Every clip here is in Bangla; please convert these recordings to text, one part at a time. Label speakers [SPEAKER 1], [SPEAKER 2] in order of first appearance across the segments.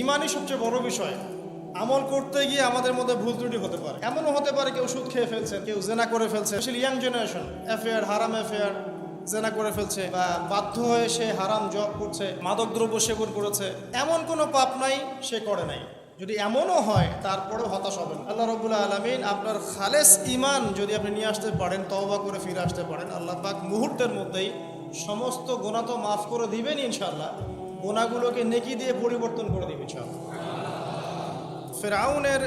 [SPEAKER 1] ইমানই সবচেয়ে বড় বিষয়। আমল করতে গিয়ে আমাদের মধ্যে ভুল ত্রুটি হতে পারে। এমনও হতে পারে কেউ সুদ খেয়ে ফেলছে, কেউ জেনা করে ফেলছে। স্পেশালি ইয়াং জেনারেশন অ্যাফেয়ার হারাম অ্যাফেয়ার জেনা করে ফেলছে বা বাধ্য হয়ে সে হারাম জব করছে, মাদক দ্রব্য সেবন করেছে। এমন কোনো পাপ নাই, সে করে নাই। যদি এমনও হয়, তারপরেও হতাশ হবেন আল্লাহ রবুল্লা আলমিন আপনার খালেস ইমান যদি আপনি নিয়ে আসতে পারেন, তওবা করে ফিরে আসতে পারেন, আল্লাহ পাক মুহূর্তের মধ্যেই সমস্ত গোনা তো মাফ করে দিবেন ইনশাল্লাহ গোনাগুলোকে নেকি দিয়ে পরিবর্তন করে দিবেন ইনশাল্লাহ ফেরাউনের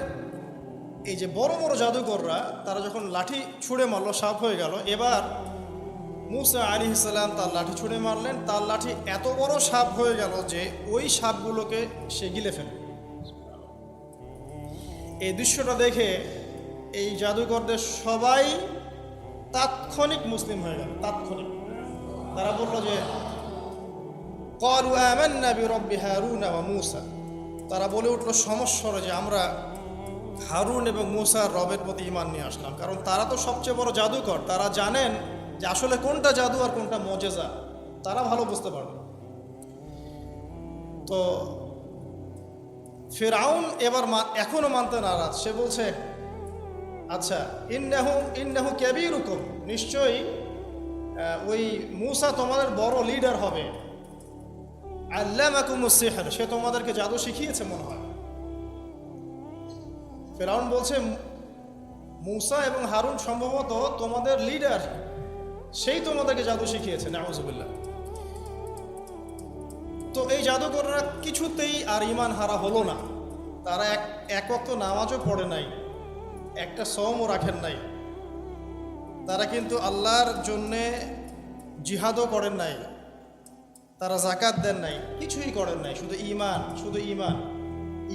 [SPEAKER 1] এই যে বড় বড় জাদুকররা, তারা যখন লাঠি ছুঁড়ে মারলো সাপ হয়ে গেল। এবার মুসা আলী ইসলাম তার লাঠি ছুঁড়ে মারলেন। তার লাঠি এত বড় সাপ হয়ে গেল যে ওই সাপগুলোকে সে গিলে ফেলে এই দৃশ্যটা দেখে এই জাদুকরদের সবাই তাৎক্ষণিক মুসলিম হয়ে গেল, তাৎক্ষণিক। তারা বলল যে কলু আমান্না বিরব্বি হারুন মূসা তারা বলে উঠল সমস্যরে যে আমরা হারুন এবং মূসার রবের প্রতি ইমান নিয়ে আসলাম। কারণ তারা তো সবচেয়ে বড় জাদুকর। তারা জানেন যে আসলে কোনটা জাদু আর কোনটা মজেজা। তারা ভালো বুঝতে পারবে তো ফেরাউন এবার মা- এখনও মানতে নারাজ। সে বলছে আচ্ছা ইন্নাহু ক্যাবির হুকুম নিশ্চয়ই ওই মূসা তোমাদের বড় লিডার হবে। আল্লামাকুমুস সিহর, সে তোমাদেরকে জাদু শিখিয়েছে মনে হয়। ফেরাউন বলছে, মূসা এবং হারুন সম্ভবত তোমাদের লিডার সেই তোমাদেরকে জাদু শিখিয়েছে, নাউজুবিল্লাহ। তো এই জাদুকররা কিছুতেই আর ইমান হারা হলো না। তারা এক এক ওয়াক্ত নামাজও পড়ে নাই, একটা সওমও রাখেন নাই। তারা কিন্তু আল্লাহর জন্যে জিহাদও করেন নাই। তারা জাকাত দেন নাই, কিছুই করেন নাই, শুধু ইমান শুধু ইমান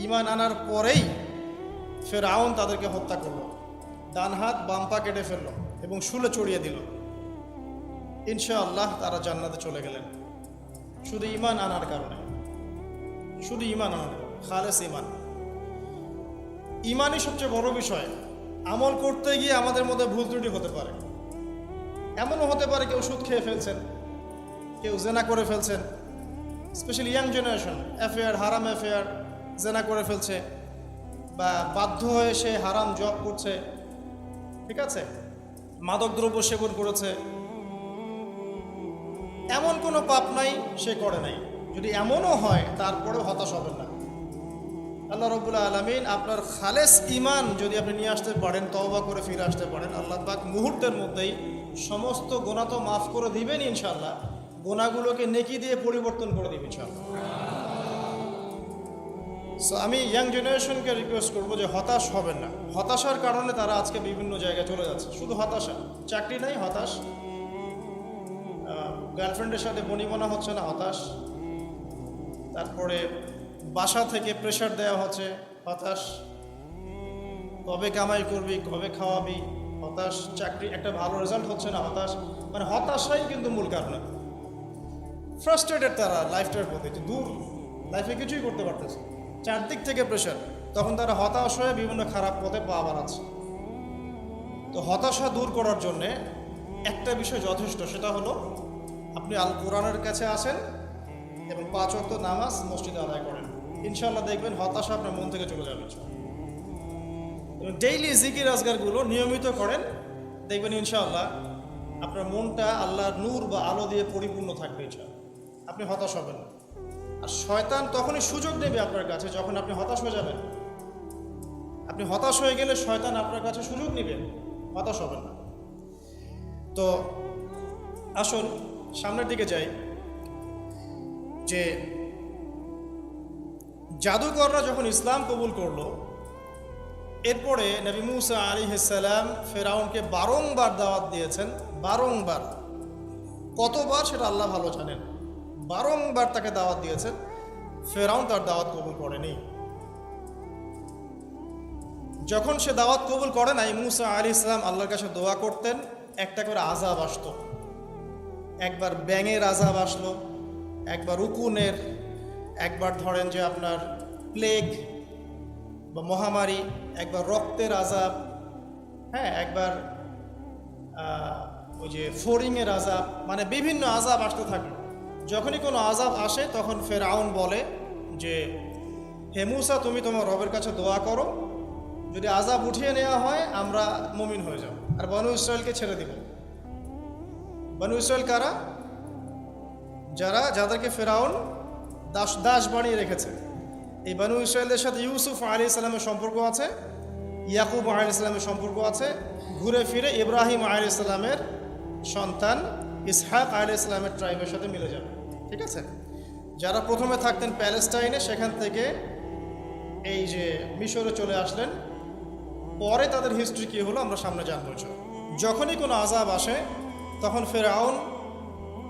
[SPEAKER 1] ইমান আনার পরেই ফেরাউন তাদেরকে হত্যা করল, ডান হাত বাম পা কেটে ফেলল এবং শুলে চড়িয়ে দিল। ইনশাআল্লাহ তারা জান্নাতে চলে গেলেন। শুধু ইমান আনার কারণে। শুধু ইমান আনার খালেস ইমান ইমানই সবচেয়ে বড় বিষয়। আমল করতে গিয়ে আমাদের মধ্যে ভুল ত্রুটি হতে পারে। এমনও হতে পারে কেউ সুদ খেয়ে ফেলছেন। কেউ জেনা করে ফেলছেন। স্পেশালি ইয়াং জেনারেশন অ্যাফেয়ার হারাম অ্যাফেয়ার জেনা করে ফেলছে। বা বাধ্য হয়ে সে হারাম জব করছে। ঠিক আছে? মাদক দ্রব্য সেবন করেছে। এমন কোনো পাপ নাই, সে করে নাই। যদি এমনও হয়, তারপরেও হতাশ হবেন না। আল্লাহ রবুল্লা আলমিন আপনার খালেস ইমান যদি আপনি নিয়ে আসতে পারেন, তওবা করে ফিরে আসতে পারেন, আল্লাহ পাক মুহূর্তের মধ্যেই সমস্ত গোনা তো মাফ করে দিবেন ইনশাল্লাহ গোনাগুলোকে নেকি দিয়ে পরিবর্তন করে ইনশাল্লাহ সো আমি ইয়াং জেনারেশনকে রিকোয়েস্ট করব যে হতাশ হবেন না। হতাশার কারণে তারা আজকে বিভিন্ন জায়গায় চলে যাচ্ছে। শুধু হতাশা, চাকরি নাই, হতাশ। গার্লফ্রেন্ডের সাথে বনিবনা হচ্ছে না, হতাশ। তারপরে বাসা থেকে প্রেশার দেওয়া হচ্ছে, হতাশ। কবে কামাই করবি, কবে খাওয়াবি, হতাশ। চাকরি, একটা ভালো রেজাল্ট হচ্ছে না, হতাশ। মানে হতাশাই কিন্তু মূল কারণ। ফ্রাস্ট্রেটেড তারা লাইফটার প্রতি, যে দূর লাইফে কিছুই করতে পারতেছে চারদিক থেকে প্রেশার তখন তারা হতাশ হয়ে বিভিন্ন খারাপ পথে পা বাড়াচ্ছে। তো হতাশা দূর করার জন্যে একটা বিষয় যথেষ্ট, সেটা হলো আপনি আল কোরআনের কাছে আসেন এবং পাঁচ অক্ত নামাজ মসজিদে আদায় করেন। ইনশাল্লাহ দেখবেন হতাশা আপনার মন থেকে চলে যাবে। এবং ডেইলি জিকির আজগারগুলো নিয়মিত করেন। দেখবেন ইনশাআল্লাহ আপনার মনটা আল্লাহর নূর বা আলো দিয়ে পরিপূর্ণ থাকবে, ইনশাআল্লাহ। আপনি হতাশ হবেন আর শয়তান তখনই সুযোগ নেবে আপনার কাছে যখন আপনি হতাশ হয়ে যাবেন। আপনি হতাশ হয়ে গেলে শয়তান আপনার কাছে সুযোগ নেবে। হতাশ হবেন না। তো আসুন, সামনের দিকে যাই। যে জাদুকররা যখন ইসলাম কবুল করল, এরপরে নবী মুসা আলী সালাম ফেরাউনকে বারংবার দাওয়াত দিয়েছেন। বারংবার। কতবার সেটা আল্লাহ ভালো জানেন। বারংবার তাকে দাওয়াত দিয়েছেন। ফেরাউন তার দাওয়াত কবুল করেনি। যখন সে দাওয়াত কবুল করে নাই, মুসা আলী ইসলাম আল্লাহর কাছে দোয়া করতেন, একটা করে আজাব আসতো। একবার ব্যাঙের আজাব আসলো, একবার উকুনের, একবার ধরেন যে আপনার প্লেগ বা মহামারী, একবার রক্তের আজাব হ্যাঁ একবার ওই যে ফোরিংয়ের আজাব মানে বিভিন্ন আজাব আসতে থাকে। যখনই কোনো আজাব আসে, তখন ফের আউন বলে যে হেমুসা তুমি তোমার রবের কাছে দোয়া করো। যদি আজাব উঠিয়ে নেওয়া হয়, আমরা মমিন হয়ে যাব। আর বনু ইসরায়েলকে ছেড়ে দিব। বনু ইসরায়েল কারা? যারা, যাদেরকে ফেরাউন দাস দাস বানিয়ে রেখেছে। এই বানু ইসরায়েলদের সাথে ইউসুফ আলী ইসলামের সম্পর্ক আছে, ইয়াকুব আলী ইসলামের সম্পর্ক আছে। ঘুরে ফিরে ইব্রাহিম আলী ইসলামের সন্তান ইসহাক আলী ইসলামের ট্রাইবের সাথে মিলে যাবে ঠিক আছে যারা প্রথমে থাকতেন প্যালেস্টাইনে, সেখান থেকে এই যে মিশরে চলে আসলেন, পরে তাদের হিস্ট্রি কী হলো আমরা সামনে জানব। যখনই কোনো আজাব আসে, তখন ফেরাউন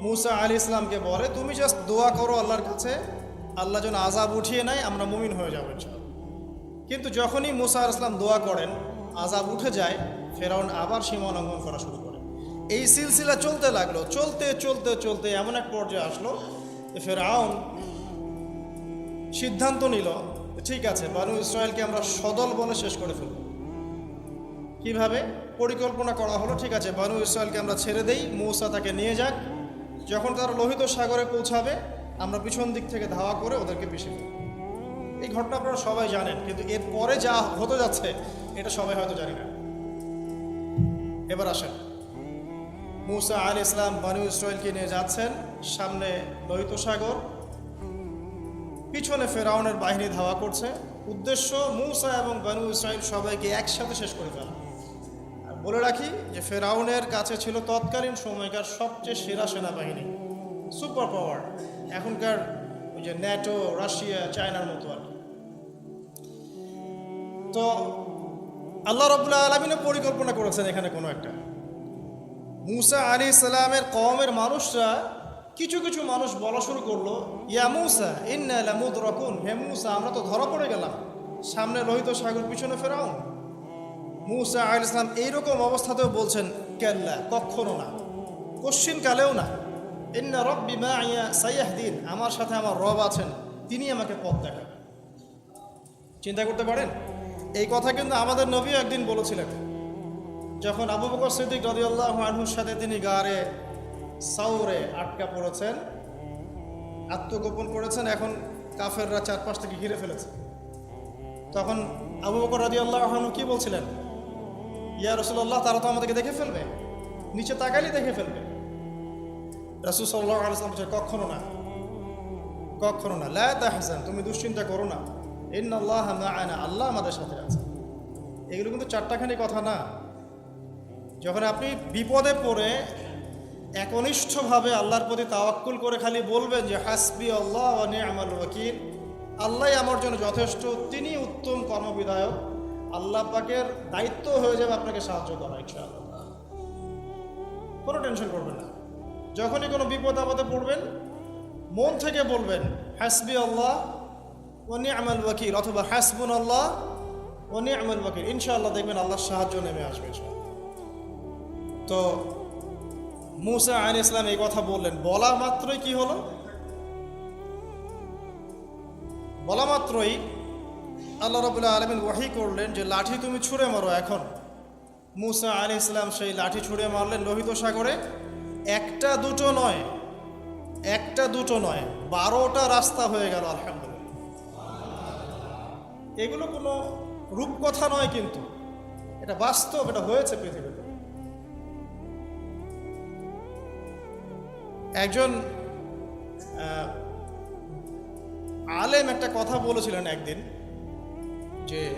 [SPEAKER 1] মুসা আলী ইসলামকে বলে, তুমি জাস্ট দোয়া করো আল্লাহর কাছে, আল্লাহ যেন আজাব উঠিয়ে নেয়, আমরা মুমিন হয়ে যাব। কিন্তু যখনই মুসা ইসলাম দোয়া করেন আজাব উঠে যায়, ফেরাউন আবার সীমা লঙ্ঘন করা শুরু করে এই সিলসিলা চলতে লাগল, চলতে চলতে চলতে এমন এক পর্যায়ে আসলো যে ফেরাউন সিদ্ধান্ত নিল, ঠিক আছে, বানু ইসরায়েলকে আমরা সদল বলে শেষ করে ফেলব। কীভাবে? পরিকল্পনা করা হলো, ঠিক আছে, বানু ইসরায়েলকে আমরা ছেড়ে দেই, মৌসা তাকে নিয়ে যাক, যখন তারা লোহিত সাগরে পৌঁছাবে, আমরা পিছন দিক থেকে ধাওয়া করে ওদেরকে পিছিয়ে ফেলব। এই ঘটনা আপনারা সবাই জানেন, কিন্তু এরপরে যা হতে যাচ্ছে, এটা সবাই হয়তো জানি না। এবার আসেন। মুসা আল ইসলাম বানু ইসরায়েলকে নিয়ে যাচ্ছেন। সামনে লোহিত সাগর। পিছনে ফেরাউনের বাহিনী ধাওয়া করছে। উদ্দেশ্য মুসা এবং বানু ইসরায়েল সবাইকে একসাথে শেষ করে ফেলা। আর বলে রাখি যে, ফেরাউনের কাছে ছিল তৎকালীন সময়কার সবচেয়ে সেরা সেনাবাহিনী, সুপার পাওয়ার, এখনকার ওই যে ন্যাটো, রাশিয়া, চায়নার মতো আর তো আল্লাহ রবুল্লাহ আলমিনও পরিকল্পনা করেছেন এখানে কোনো একটা। মুসা আলী ইসলামের কমের মানুষরা কিছু কিছু মানুষ বলা শুরু করল, ইয়া মুসা রকুন হে মুসা, আমরা তো ধরা পড়ে গেলাম। সামনে লোহিত সাগর, পিছনে ফেরাও মুসা আল ইসলাম এইরকম অবস্থাতেও বলছেন, কেল্লা, কখনো না। কশ্চিন কালেও না। ইন্না রব বিমা ইয়া সাইয়াহদিন। আমার সাথে আমার রব আছেন, তিনি আমাকে পথ দেখাবেন। চিন্তা করতে পারেন? এই কথা কিন্তু আমাদের নবী একদিন বলেছিলেন। যখন আবু বকর সিদ্দিক রদিয়াল্লাহ আনহুর সাথে তিনি গাড়ে সাউরে আটকা পড়েছেন, আত্মগোপন করেছেন, এখন কাফেররা চারপাশ থেকে ঘিরে ফেলেছে। তখন আবু বকর রদিয়াল্লাহ আনহু কি বলছিলেন? ইয়া রসুল্লাহ তারা তো আমাদেরকে দেখে ফেলবে। নিচে তাকাইলে দেখে ফেলবে। রাসুল সাল্লাহ আলসালাম বলছে কখনো না কখনো না। লা তুমি দুশ্চিন্তা করো না। ইন্না আল্লাহ আল্লাহ আমাদের সাথে আছে। এগুলো কিন্তু চারটাখানি কথা না। যখন আপনি বিপদে পড়ে, একনিষ্ঠভাবে আল্লাহর প্রতি তাওয়াক্কুল করে খালি বলবেন যে, হাসবি আল্লাহ ও নি'মাল ওয়াকিল। আল্লাহ আমার জন্য যথেষ্ট তিনি উত্তম কর্মবিধায়ক। আল্লাহ পাকের দায়িত্ব হয়ে যাবে আপনাকে সাহায্য করা, ইনশাআল্লাহ। কোনো টেনশন করবেন না। যখনই কোনো বিপদ আপদে পড়বেন, মন থেকে বলবেন, হাসবি আল্লাহ ও নি'মাল ওয়াকিল অথবা, হাসবুন আল্লাহ ও নি'মাল ওয়াকিল। ইনশাআল্লাহ দেখবেন আল্লাহর সাহায্য নেমে আসবে, ইনশাআল্লাহ। তো মুসা আল ইসলাম এই কথা বললেন। বলা মাত্রই কি হলো? বলা মাত্রই আল্লাহ রবুল্লাহ আলমিন ওয়াহি করলেন যে লাঠি তুমি ছুঁড়ে মারো এখন। মুসা আলি ইসলাম সেই লাঠি ছুঁড়ে মারলেন লোহিত সাগরে। একটা দুটো নয়, একটা দুটো নয়, বারোটা রাস্তা হয়ে গেল, আলহামদুলিল্লাহ। এগুলো কোনো রূপকথা নয় কিন্তু। এটা বাস্তব, এটা হয়েছে পৃথিবীতে। একজন আলেম একটা কথা বলেছিলেন একদিন যে,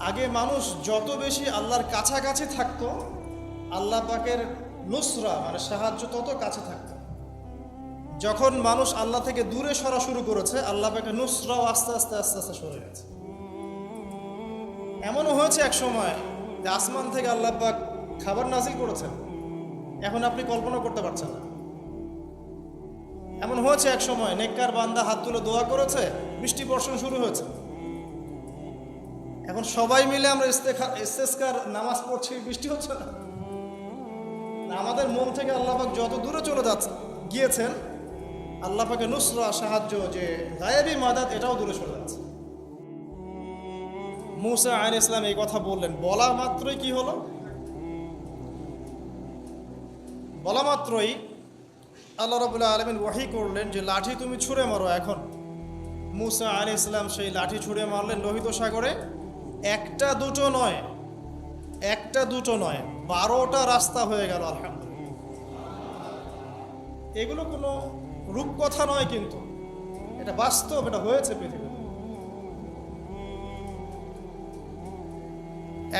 [SPEAKER 1] আগে মানুষ যত বেশি আল্লাহর কাছাকাছি থাকত, আল্লাহ পাকের নুসরা মানে সাহায্য তত কাছে থাকতো। যখন মানুষ আল্লাহ থেকে দূরে সরা শুরু করেছে, আল্লাহ পাকের নুসরাও আস্তে আস্তে আস্তে আস্তে সরে গেছে। এমনও হয়েছে এক সময় যে আসমান থেকে আল্লাহ পাক খাবার নাজিল করেছেন। এখন আপনি কল্পনা করতে পারছেন না। এমন হয়েছে এক সময়, নেককার বান্দা হাত তুলে দোয়া করেছে, বৃষ্টি বর্ষণ শুরু হয়েছে। এখন সবাই মিলে আমরা ইস্তেস্কার নামাজ পড়ছি, বৃষ্টি হচ্ছে না। আমাদের মন থেকে আল্লাপাক যত দূরে চলে যাচ্ছে, গিয়েছেন আল্লাপাকে নুসরা, সাহায্য যে গায়েবী মাদাত, এটাও দূরে চলে যাচ্ছে। মুসা আইন ইসলাম এই কথা বললেন। বলা মাত্রই কি হলো? বলা মাত্রই আল্লাহ রবুল্লাহ আলমিন ওয়াহি করলেন যে লাঠি তুমি ছুঁড়ে মারো এখন। মুসা আলি ইসলাম সেই লাঠি ছুঁড়ে মারলেন লোহিত সাগরে। একটা দুটো নয়, একটা দুটো নয়, বারোটা রাস্তা হয়ে গেল, আলহামদুলিল্লাহ। এগুলো কোনো রূপকথা নয় কিন্তু, এটা বাস্তব, এটা হয়েছে পৃথিবীতে।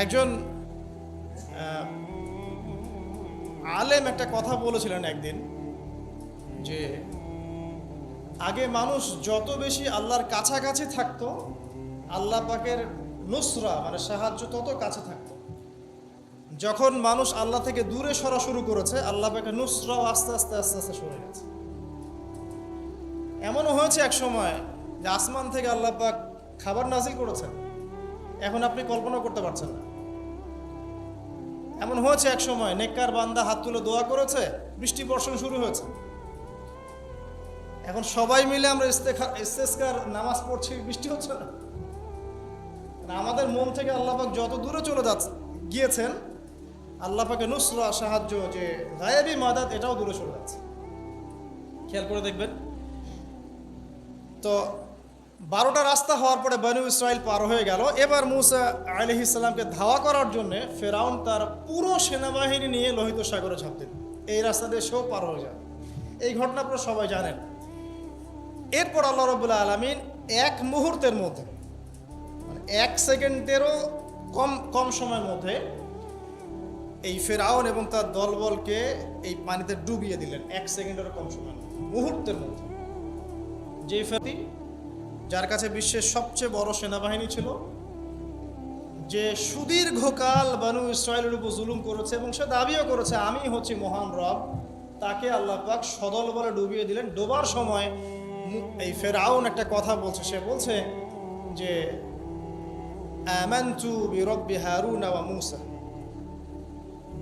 [SPEAKER 1] একজন আলেম একটা কথা বলেছিলেন একদিন যে, আগে মানুষ যত বেশি আল্লাহর কাছাকাছি থাকতো, আল্লাহ পাকের নুসরা মানে সাহায্য তত কাছে থাকতো। যখন মানুষ আল্লাহ থেকে দূরে সরা শুরু করেছে, আল্লাহ পাকের নুসরাও আস্তে আস্তে আস্তে আস্তে সরে গেছে। এমনও হয়েছে এক সময় যে আসমান থেকে আল্লাহ পাক খাবার নাজিল করেছেন। এখন আপনি কল্পনা করতে পারছেন না। এমন হয়েছে এক সময় নেককার বান্দা হাত তুলে দোয়া করেছে বৃষ্টি বর্ষণ শুরু হয়েছে। এখন সবাই মিলে আমরা ইস্তেস্কার নামাজ পড়ছি বৃষ্টি হচ্ছে না। আমাদের মন থেকে আল্লাপাক যত দূরে চলে যাচ্ছে গিয়েছেন আল্লাপাকে নুসরা সাহায্য যে গায়েবী মাদাত এটাও দূরে চলে যাচ্ছে। খেয়াল করে দেখবেন। তো বারোটা রাস্তা হওয়ার পরে বানু ইসরায়েল পার হয়ে গেল। এবার মুসা আলহ ইসলামকে ধাওয়া করার জন্য ফেরাউন তার পুরো সেনাবাহিনী নিয়ে লোহিত সাগরে ঝাঁপ দিল এই রাস্তা দিয়ে সেও পার হয়ে যায়। এই ঘটনা আপনারা সবাই জানেন। এরপর আল্লাহ রবুল্লা আলমিন এক মুহূর্তের মধ্যে মানে এক সেকেন্ডেরও কম কম সময়ের মধ্যে এই ফেরাউন এবং তার দলবলকে এই পানিতে ডুবিয়ে দিলেন। এক সেকেন্ডেরও কম সময়ের মধ্যে, মুহূর্তের মধ্যে। যে ফেরি যার কাছে বিশ্বের সবচেয়ে বড় সেনাবাহিনী ছিল, যে সুদীর্ঘকাল বানু ইসরায়েলের উপর জুলুম করেছে এবং সে দাবিও করেছে, আমি হচ্ছি মহান রব। তাকে আল্লাহ পাক সদল বলে ডুবিয়ে দিলেন। ডোবার সময় এই ফেরাউন একটা কথা বলছে। সে বলছে যে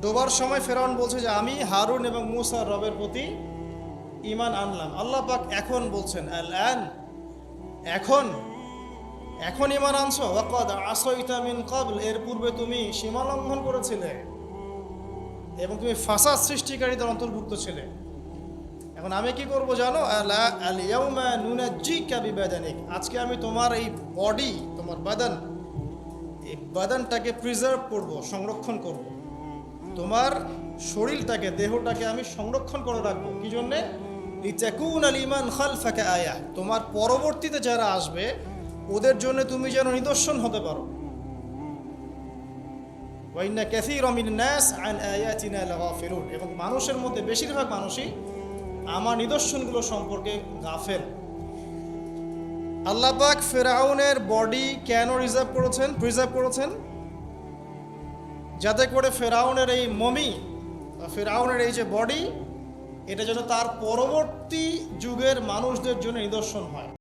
[SPEAKER 1] ডোবার সময় ফেরাউন বলছে যে, আমি হারুন এবং মুসার রবের প্রতি ইমান আনলাম। আল্লাহ পাক এখন বলছেন, আল এখন এখন ইমান আনছো। ওয়াকাদ আসইতা মিন ক্বাবল, এর পূর্বে তুমি সীমা লঙ্ঘন করেছিলে এবং তুমি ফাসাদ সৃষ্টিকারীদের অন্তর্ভুক্ত ছিলে। এখন আমি কি করব জানো? বিবাদানিক। আজকে আমি তোমার এই বডি তোমার বাদান, এই বাদানটাকে প্রিজার্ভ করব, সংরক্ষণ করব। তোমার শরীরটাকে, দেহটাকে আমি সংরক্ষণ করে রাখব। কি জন্যে? লিতাকুন আল ইমান খালফাকা আয়া। তোমার পরবর্তীতে যারা আসবে, ওদের জন্য তুমি যেন নিদর্শন হতে পারো। ওয়াইন্না ক্যাথির অমিন নাস আন আয়াতিনা লাগাফিলুন এবং মানুষের মধ্যে বেশিরভাগ মানুষই আমার নিদর্শনগুলো সম্পর্কে গাফেল। আল্লাহ পাক ফেরাউনের বডি কেন রিজার্ভ করেছেন, প্রিজার্ভ করেছেন? যাতে করে ফেরাউনের এই মমি ফেরাউনের এই যে বডি এটা যেন তার পরবর্তী যুগের মানুষদের জন্য নিদর্শন হয়।